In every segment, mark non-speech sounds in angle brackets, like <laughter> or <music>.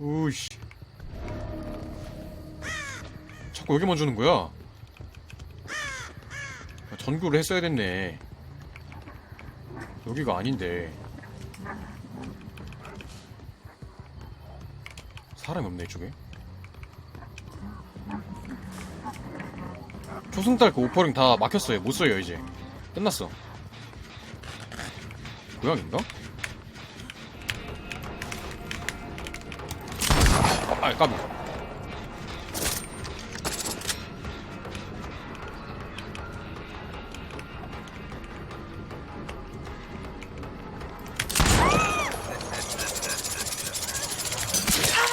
우씨. 자꾸 여기만 주는 거야? 전구를 했어야 됐네. 여기가 아닌데. 사람이 없네, 이쪽에. 초승달 그 오퍼링 다 막혔어요. 못 써요, 이제. 끝났어. 고양인가? 아, 까비.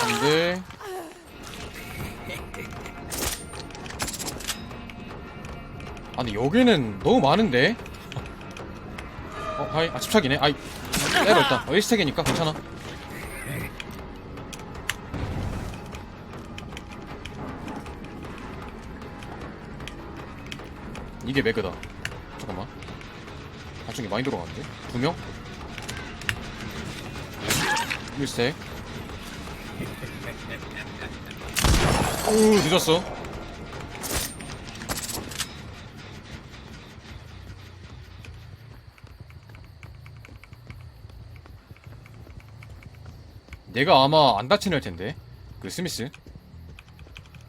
근데 아 근데 여기는 너무 많은데? 어 하이. 아 집착이네. 아이. 때려 일단 어 1스택이니까 괜찮아 이게 매그다. 잠깐만. 발전기 많이 들어가는데? 두명? 1스택 오 늦었어. 내가 아마 안할 텐데. 그 스미스.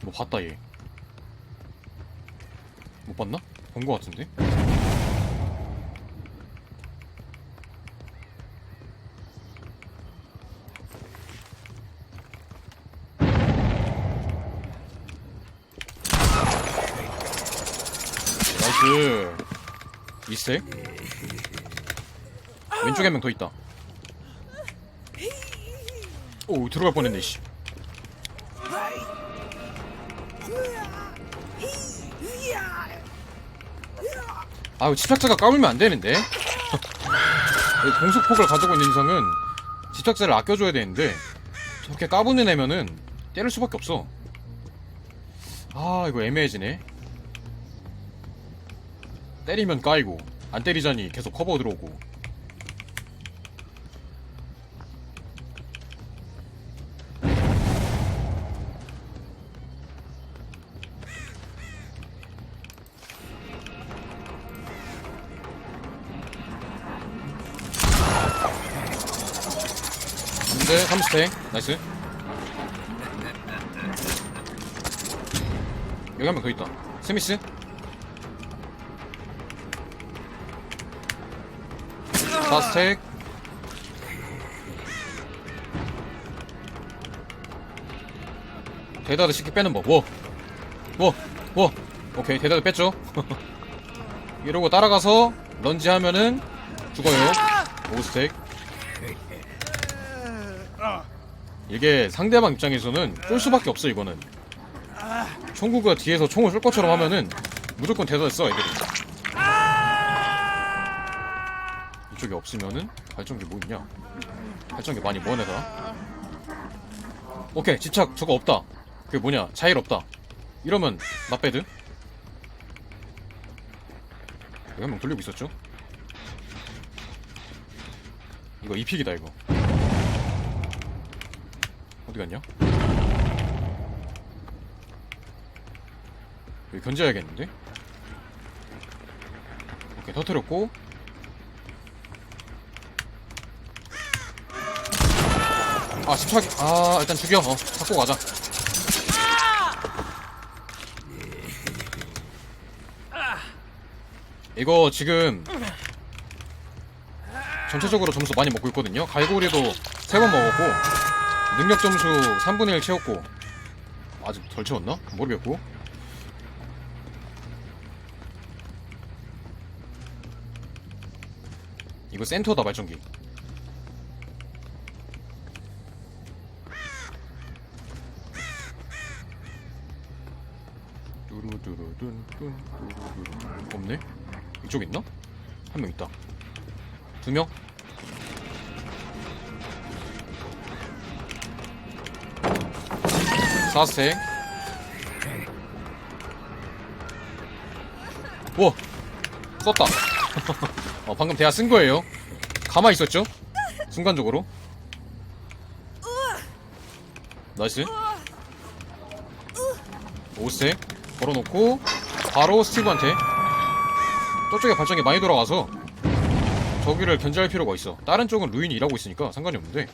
뭐 봤다 얘. 못 봤나? 본거 같은데? 나이스. 이세 왼쪽에 한 명 더 있다. 오 들어갈 뻔했네 씨 아유 집착자가 까불면 안 되는데. 이 공속폭을 가지고 있는 이상은 집착자를 아껴줘야 되는데 저렇게 까부는 애면은 때릴 수밖에 없어. 아 이거 애매해지네. 때리면 까이고 안 때리자니 계속 커버 들어오고 근데 3스택. 나이스. 여기 한 명 더 있다. 스미스? 4스택. 대다드 쉽게 빼는 법. 워! 워! 워! 오케이 대다드 뺐죠? <laughs> 이러고 따라가서 런지 하면은 죽어요. 5스택 이게 상대방 입장에서는 쫄 수밖에 없어 이거는. 총구가 뒤에서 총을 쏠 것처럼 하면은 무조건 써 애들이. 이쪽에 없으면은 발전기 뭐 있냐? 발전기 많이 먼 애다? 오케이 집착 저거 없다. 그게 뭐냐? 자일 없다. 이러면 나빼드? 여기 한명 돌리고 있었죠? 이거 이픽이다 이거 어디 갔냐? 여기 견제해야겠는데? 오케이 터트렸고. 아 집착이 아 일단 죽여. 어 잡고 가자. 이거 지금 전체적으로 점수 많이 먹고 있거든요. 갈고리도 3번 먹었고 능력 점수 3분의 1 채웠고 아직 덜 채웠나? 모르겠고 이거 센터다 발전기 없네? 이쪽 있나? 한 명 있다 두 명? 사스택 오! 썼다. <laughs> 어, 방금 대화 쓴 거예요. 가만히 있었죠? 순간적으로. 나이스. 5스택 걸어놓고 바로 스티브한테. 저쪽에 발전기 많이 돌아가서 저기를 견제할 필요가 있어. 다른 쪽은 루인이 일하고 있으니까 상관이 없는데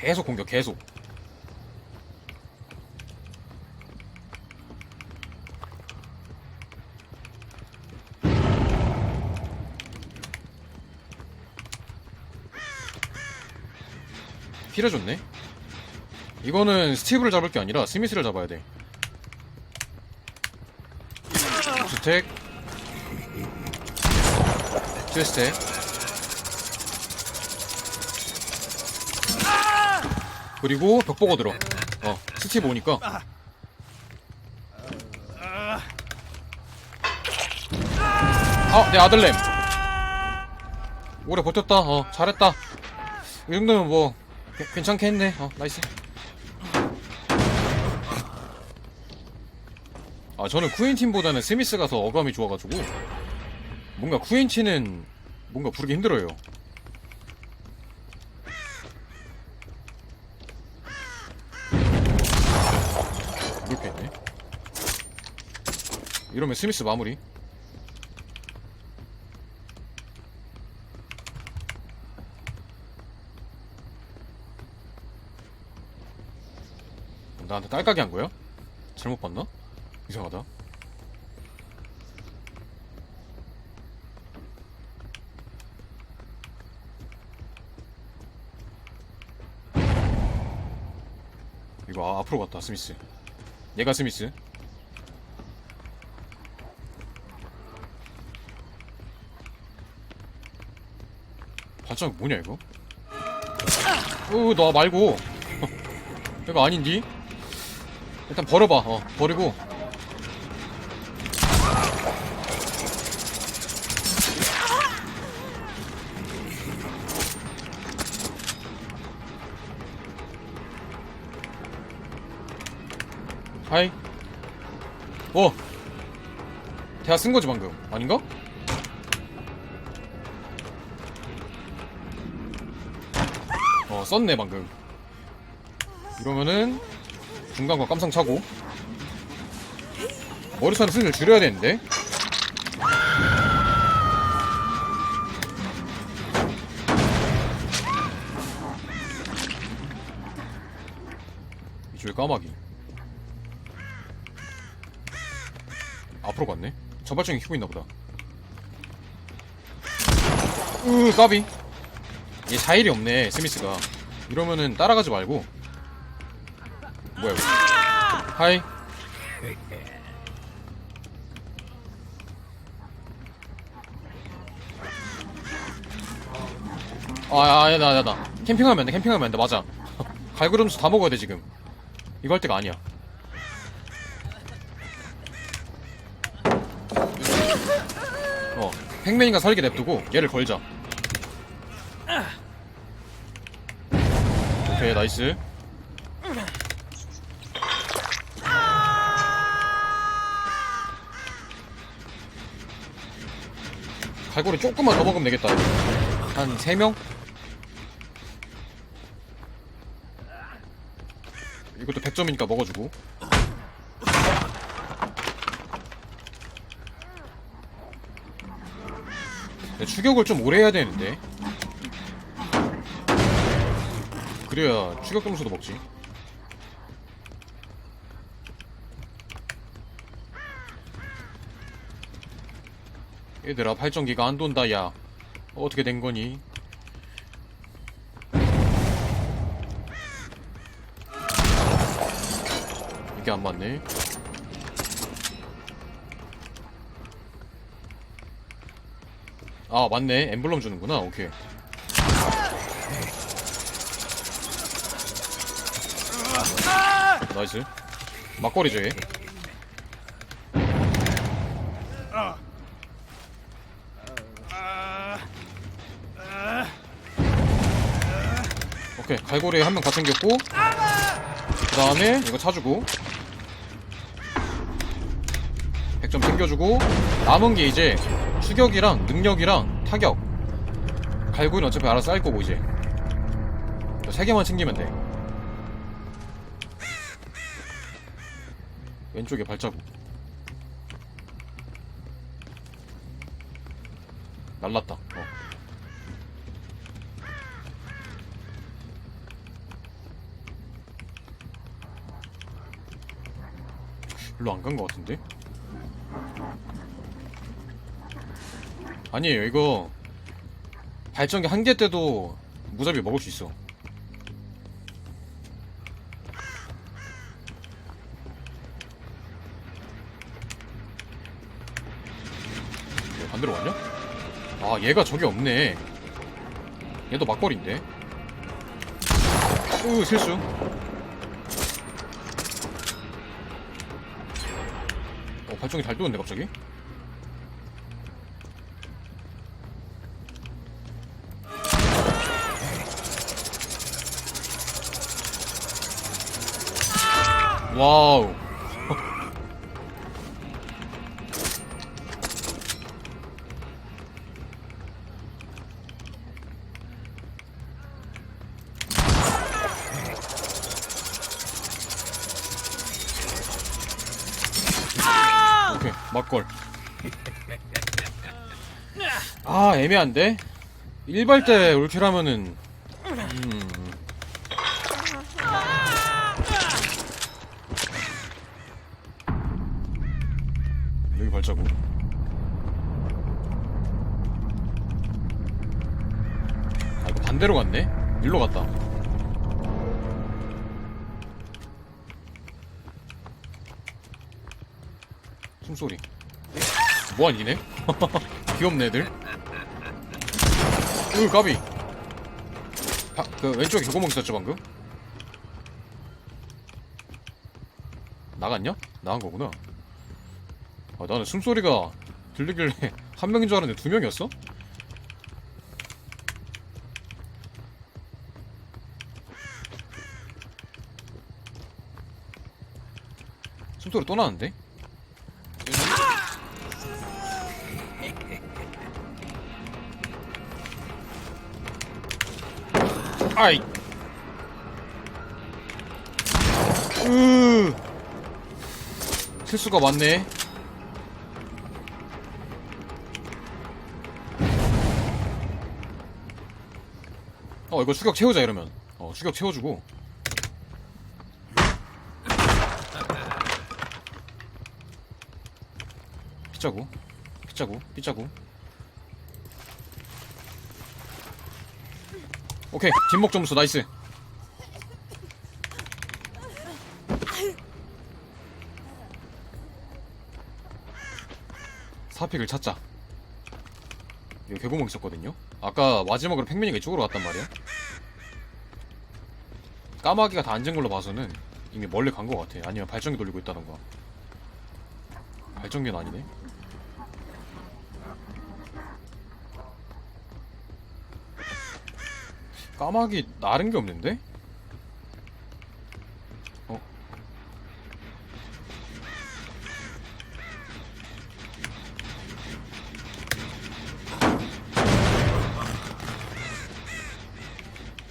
계속 공격 계속. 필요줬네. 이거는 스티브를 잡을 게 아니라 스미스를 잡아야 돼. 주택. 트위스트 그리고 벽 보고 들어 어 스티브 오니까. 아 내 아들냄 오래 버텼다. 어 잘했다. 이 정도면 뭐 개- 괜찮게 했네. 어 나이스. 아 저는 쿠엔틴보다는 스미스가 더 어감이 좋아가지고 뭔가 쿠엔틴은 뭔가 부르기 힘들어요 이렇게 있네 이러면 스미스 마무리 나한테 딸깍이 한 거야? 잘못 봤나? 이상하다. 이거 아, 앞으로 갔다 스미스. 얘가 스미스. 발자국 뭐냐 이거? 으나 말고 <laughs> 이거 아닌디? 일단 버려봐 어 버리고 하이 뭐 대화 쓴 거지 방금 아닌가? 어 썼네 방금. 이러면은 중간과 깜상 차고. 머리카락 수준을 줄여야 되는데. 이쪽에 까마귀. 앞으로 갔네? 저발정이 켜고 있나 보다. 으 까비 얘 자일이 없네 스미스가 이러면은 따라가지 말고 뭐야 이거 하이 아, 아, 나. 캠핑하면 안 돼, 캠핑하면 안 돼, 맞아. <laughs> 갈구름수 다 먹어야 돼, 지금. 이거 할 때가 아니야. 어, 팽맨인가 설계 냅두고 얘를 걸자. 오케이, 나이스. 갈고리 조금만 더 먹으면 되겠다. 한 3명? 이것도 100점이니까 먹어주고. 네, 추격을 좀 오래 해야 되는데. 그래야 추격 점수도 먹지. 얘들아 발전기가 안 돈다 야 어떻게 된 거니? 이게 안 맞네. 아 맞네 엠블럼 주는구나 오케이 나이스. 막걸리죠 얘 오케이 갈고리 한명 다 챙겼고 그 다음에 이거 차주고 100점 챙겨주고 남은 게 이제 추격이랑 능력이랑 타격. 갈고리는 어차피 알아서 쌀 거고 이제. 세 개만 챙기면 돼. 왼쪽에 발자국. 날랐다. 어. 별로 안 간 것 같은데? 아니에요, 이거 발전기 한 개 때도 무잡이 먹을 수 있어. 왜 반대로 갔냐? 아, 얘가 저기 없네. 얘도 막걸리인데. 으, 실수. 어, 발전기 잘 도는데, 갑자기? 와우. 애매한데? 일발 때 울킬하면은, 음. 여기 발자국. 아, 이거 반대로 갔네? 일로 갔다. 숨소리. 뭐하니네? <laughs> 귀엽네, 애들. 으, 까비. 바, 그, 왼쪽에 교구멍 있었죠, 방금? 나갔냐? 나간 거구나. 아, 나는 숨소리가 들리길래 <laughs> 한 명인 줄 알았는데 두 명이었어? 숨소리 또 나는데? 아이. 으. 실수가 많네. 어 이거 추격 채우자 이러면 어 추격 채워주고 피자구 피자구 피자구 오케이 뒷목 점수 나이스. 사픽을 찾자. 여기 개구멍 있었거든요? 아까 마지막으로 팽민이가 이쪽으로 갔단 말이야? 까마귀가 다 앉은 걸로 봐서는 이미 멀리 간 것 같아. 아니면 발전기 돌리고 있다던가. 발전기는 아니네 까마귀 나른 게 없는데? 어?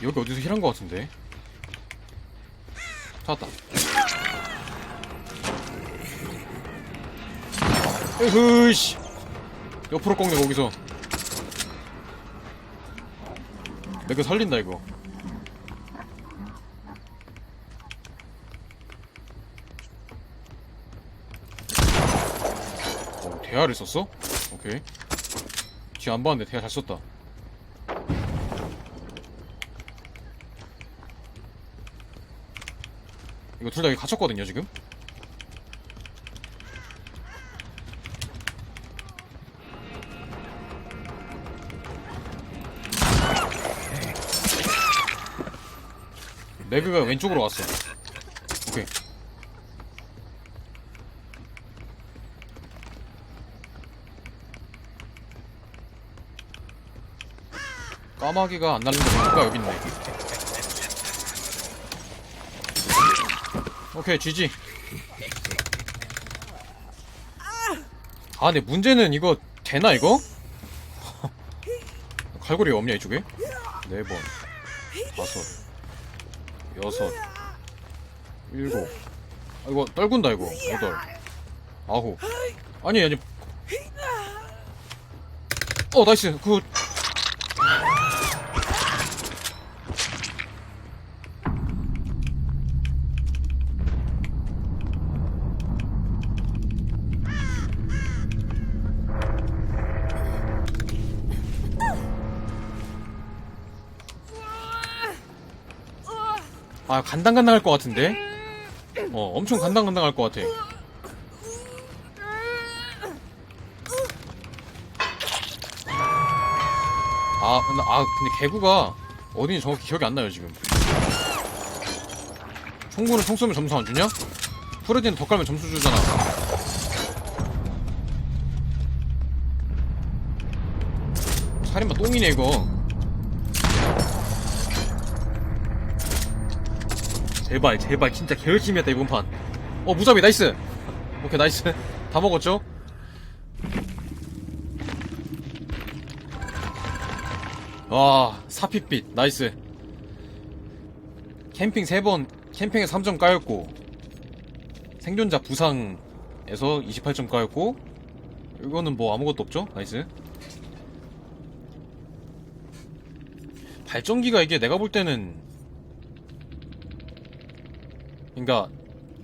여기 어디서 힐한 것 같은데? 찾았다. 으흐씨. 옆으로 꺾네, 거기서. 내가 살린다, 이거. 어, 대야를 썼어? 오케이. 뒤 안 봤는데 대야 잘 썼다. 이거 둘 다 여기 갇혔거든요, 지금? 레그가 왼쪽으로 왔어. 오케이. 까마귀가 안 날리는 거 여기 있네. 오케이, GG. 아, 근데 문제는 이거 되나 이거? <laughs> 갈고리 없냐 이쪽에? 네 번, 다섯. 여섯, 일곱. 아, 이거 떨군다 이거. 여덟, 아홉. 아니 아니. 어 나이스. 그 아 간당간당할 것 같은데? 어 엄청 간당간당할 것 같아. 아 근데 아 근데 개구가 어딘지 정확히 기억이 안 나요 지금. 총구는 총 쏘면 점수 안 주냐? 프레디는 더 깔면 점수 주잖아. 살인마 똥이네 이거. 제발 제발 진짜 개열심히 했다 이번 판. 어 무사비 나이스. 오케이 나이스. <laughs> 다 먹었죠? 와 사핏빛 나이스. 캠핑 3번 캠핑에 3점 까였고 생존자 부상에서 28점 까였고 이거는 뭐 아무것도 없죠? 나이스. 발전기가 이게 내가 볼 때는 그러니까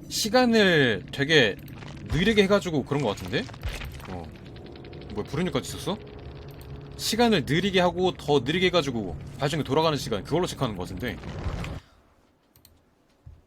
시간을 되게 느리게 해가지고 그런 것 같은데? 어. 뭐야 부르니까지 있었어? 시간을 느리게 하고 더 느리게 해가지고 발전기 돌아가는 시간 그걸로 체크하는 것 같은데